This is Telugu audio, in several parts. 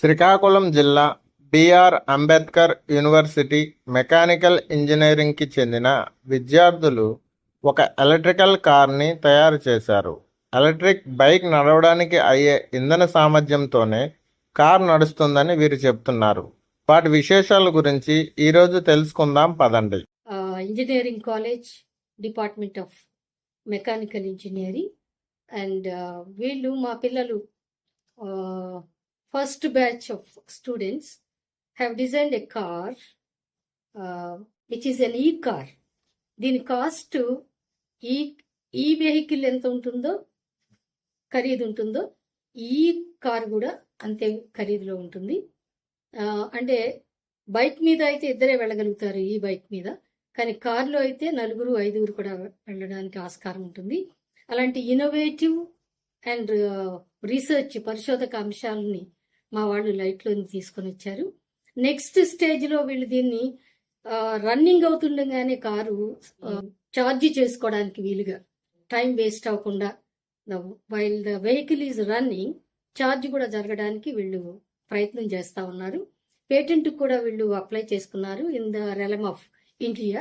శ్రీకాకుళం జిల్లా బిఆర్ అంబేద్కర్ యూనివర్సిటీ మెకానికల్ ఇంజనీరింగ్కి చెందిన విద్యార్థులు ఒక ఎలక్ట్రికల్ కార్ని తయారు చేశారు. ఎలక్ట్రిక్ బైక్ నడవడానికి అయ్యే ఇంధన సామర్థ్యంతోనే కార్ నడుస్తుందని వీరు చెప్తున్నారు. వాటి విశేషాల గురించి ఈరోజు తెలుసుకుందాం పదండి. Engineering college department of mechanical engineering and వీళ్ళు మా పిల్లలు first batch of students have design a car which is an e car దీని కాస్ట్ ఈ ఈ వెహికల్ ఎంత ఉంటుందో ఖరీదు ఉంటుందో ఈ కార్ కూడా అంతే ఖరీదులో ఉంటుంది. Uh, అంటే బైక్ మీద అయితే ఇద్దరే వెళ్ళగలుగుతారు ఈ బైక్ మీద. కానీ కార్లో అయితే నలుగురు ఐదుగురు కూడా వెళ్ళడానికి ఆస్కారం ఉంటుంది. అలాంటి ఇన్నోవేటివ్ అండ్ రీసెర్చ్ పరిశోధక అంశాలని మా వాళ్ళు లైట్లోని తీసుకొని వచ్చారు. నెక్స్ట్ స్టేజ్లో వీళ్ళు దీన్ని రన్నింగ్ అవుతుండగానే కారు ఛార్జ్ చేసుకోవడానికి వీలుగా టైం వేస్ట్ అవ్వకుండా while the vehicle is running charge కూడా జరగడానికి వీళ్ళు ప్రయత్నం చేస్తూ ఉన్నారు. పేటెంట్ కూడా వీళ్ళు అప్లై చేసుకున్నారు in the realm of India.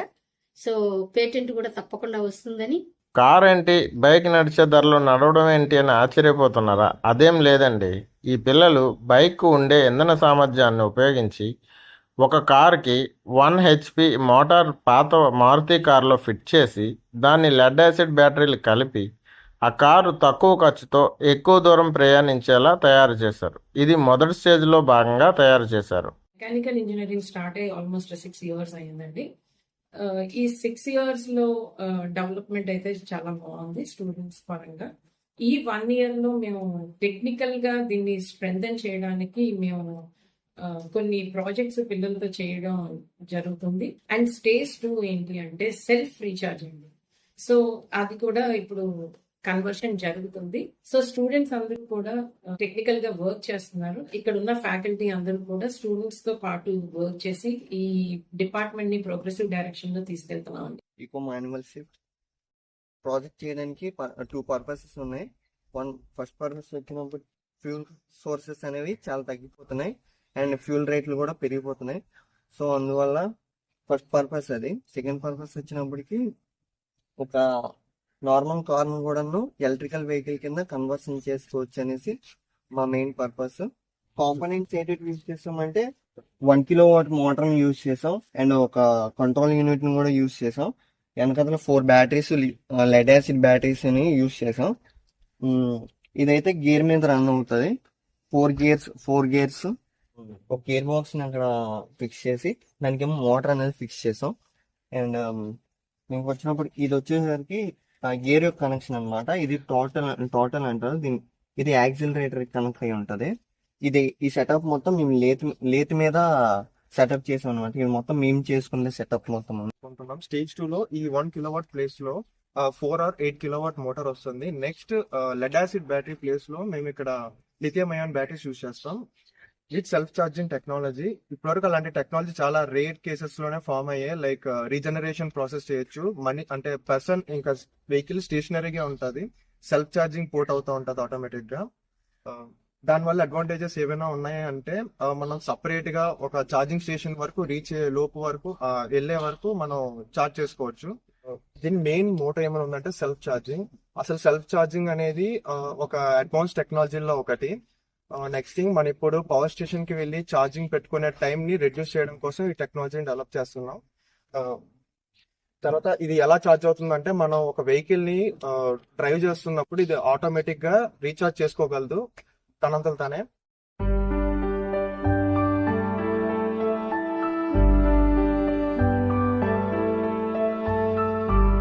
So patent కూడా తప్పకుండా వస్తుందని. కార్ ఏంటి? బైక్ నడిచే ధరలో నడవడం ఏంటి అని ఆశ్చర్యపోతున్నారా? అదేం లేదండి. ఈ పిల్లలు బైక్ ఉండే ఇంధన సామర్థ్యాన్ని ఉపయోగించి ఒక కార్కి వన్ హెచ్పి మోటార్ పాత మారుతి కార్లో ఫిట్ చేసి దాన్ని లెడ్ యాసిడ్ బ్యాటరీలు కలిపి ఆ కారు తక్కువ ఖర్చుతో ఎక్కువ దూరం ప్రయాణించేలా తయారు చేశారు. ఇది మొదటి స్టేజ్లో భాగంగా తయారు చేశారు. మెకానికల్ ఇంజనీరింగ్ స్టార్ట్ అయ్యి ఆల్మోస్ట్ సిక్స్ ఇయర్స్ అయ్యిందండి. ఈ సిక్స్ ఇయర్స్లో డెవలప్మెంట్ అయితే చాలా బాగుంది స్టూడెంట్స్ పరంగా. ఈ వన్ ఇయర్లో మేము టెక్నికల్గా దీన్ని స్ట్రెంగ్ చేయడానికి మేము కొన్ని ప్రాజెక్ట్స్ పిల్లలతో చేయడం జరుగుతుంది. అండ్ స్టేజ్ టూ ఏంటి అంటే సెల్ఫ్ రీఛార్జ్ అండి సో అది కూడా ఇప్పుడు కన్వర్షన్ జరుగుతుంది. సో స్టూడెంట్స్ అందరూ కూడా టెక్నికల్గా వర్క్ చేస్తున్నారు. ఇక్కడ ఉన్న ఫ్యాకల్టీ అందరూ కూడా స్టూడెంట్స్తో పాటు వర్క్ చేసి ఈ డిపార్ట్మెంట్ని ప్రోగ్రెసివ్ డైరెక్షన్లో తీసుకెళ్తున్నాం ఈకో మాన్యువల్ షిఫ్ట్ ప్రాజెక్ట్ చేయడానికి టూ పర్పసెస్ ఉన్నాయి. వన్ ఫస్ట్ పర్పస్ వచ్చినప్పుడు ఫ్యూల్ సోర్సెస్ అనేవి చాలా తగ్గిపోతున్నాయి. అండ్ ఫ్యూల్ రేట్లు కూడా పెరిగిపోతున్నాయి. సో అందువల్ల ఫస్ట్ పర్పస్ అది. సెకండ్ పర్పస్ వచ్చినప్పటికి ఒక నార్మల్ కార్ను కూడాను ఎలక్ట్రికల్ వెహికల్ కింద కన్వర్షన్ చేసుకోవచ్చు అనేసి మా మెయిన్ పర్పస్ కాంపోనెంట్స్ ఏంటి యూజ్ చేస్తామంటే one kilo watt motor use చేసాం. అండ్ ఒక కంట్రోల్ యూనిట్ని కూడా యూజ్ చేసాం. వెనకతల four batteries lead acid batteries అని యూజ్ చేసాం ఇదైతే గేర్ మీద రన్ అవుతుంది. ఫోర్ గేర్స్ ఫోర్ గేర్స్ ఒక గేర్ బాక్స్ని అక్కడ ఫిక్స్ చేసి దానికేమో మోటార్ అనేది ఫిక్స్ చేసాం అండ్ మీకు వచ్చినప్పుడు ఇది వచ్చేసరికి గేర్ యొక్క కనెక్షన్ అన్నమాట. ఇది టోటల్ టోటల్ అంటారు. దీని ఇది యాక్సిలరేటర్ కనెక్ట్ అయి ఉంటుంది. ఇది ఈ సెటప్ మొత్తం మేము లేత్ లేత్ మీద సెటప్ చేసాం అనమాట ఇది మొత్తం మేము చేసుకునే సెటప్ మొత్తం. అనుకుంటున్నాం. స్టేజ్ టూ లో ఈ వన్ కిలోవాట్ ప్లేస్లో four or eight kilowatt motor వస్తుంది. నెక్స్ట్ లెడ్ యాసిడ్ బ్యాటరీ ప్లేస్లో మేము ఇక్కడ లిథియం అయాన్ బ్యాటరీస్ యూస్ చేస్తాం. విత్ సెల్ఫ్ ఛార్జింగ్ టెక్నాలజీ ఇప్పటివరకు అలాంటి టెక్నాలజీ చాలా రేర్ కేసెస్లోనే ఫామ్ అయ్యాయి. లైక్ రీజనరేషన్ ప్రాసెస్ చేయొచ్చు. మనీ అంటే పర్సన్ ఇంకా వెహికల్ స్టేషనరీగా ఉంటుంది. సెల్ఫ్ ఛార్జింగ్ పోర్ట్ అవుతూ ఉంటుంది ఆటోమేటిక్గా. దానివల్ల అడ్వాంటేజెస్ ఏమైనా ఉన్నాయి అంటే మనం సపరేట్గా ఒక ఛార్జింగ్ స్టేషన్ వరకు రీచ్ అయ్యే లోపు వరకు వెళ్ళే వరకు మనం ఛార్జ్ చేసుకోవచ్చు. దీని మెయిన్ మోటో ఏమైనా ఉందంటే సెల్ఫ్ ఛార్జింగ్ అసలు సెల్ఫ్ ఛార్జింగ్ అనేది ఒక అడ్వాన్స్ టెక్నాలజీలో ఒకటి. నెక్స్ట్ థింగ్ మనం ఇప్పుడు పవర్ స్టేషన్కి వెళ్ళి ఛార్జింగ్ పెట్టుకునే టైం ని రెడ్యూస్ చేయడం కోసం ఈ టెక్నాలజీని డెవలప్ చేస్తున్నాం. తర్వాత ఇది ఎలా ఛార్జ్ అవుతుందంటే మనం ఒక వెహికల్ని డ్రైవ్ చేస్తున్నప్పుడు ఇది ఆటోమేటిక్గా రీఛార్జ్ చేసుకోగలదు. తనంతలు తానే